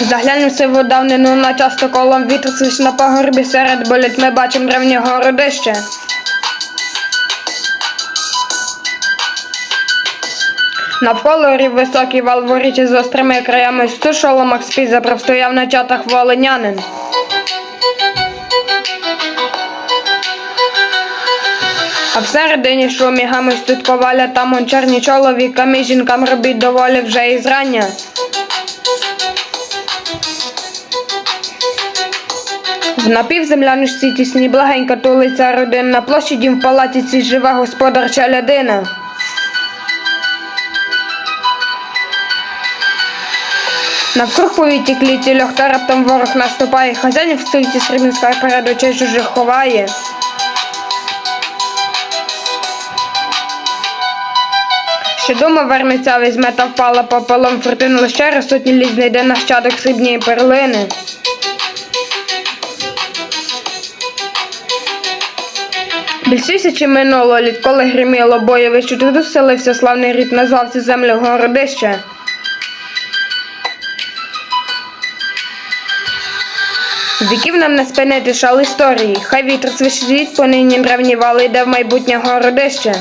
Заглянемося в давнину на часто колом вітер свищ на пагорбі серед боліт ми бачимо древнє городище. Навколо рів високий вал воріті з острими краями сто шоломах спіз забрав стояв на чатах волинянин. А всередині шумі гамось тут коваля, там он чорні чоловіками, жінкам робить доволі вже і зрання. В напівземляночці тісні благенька тулиця родин, на площаді в палаті ці жива господарча людина. Навкруг повіті кліті льох раптом ворог наступає, хазяїн в стільці срібницька перед очей чужих ховає. Ще дома вернеться, візьме та впала попелом фортину лише раз сотні літ знайде нащадок срібні перлини. Більш тисячі минуло літ, коли гриміло бойовище, тут оселився славний рід, назвав цю землю городище. Віків нам не спинити шал історії, хай вітер свищить понині древні вали йде в майбутнє городище.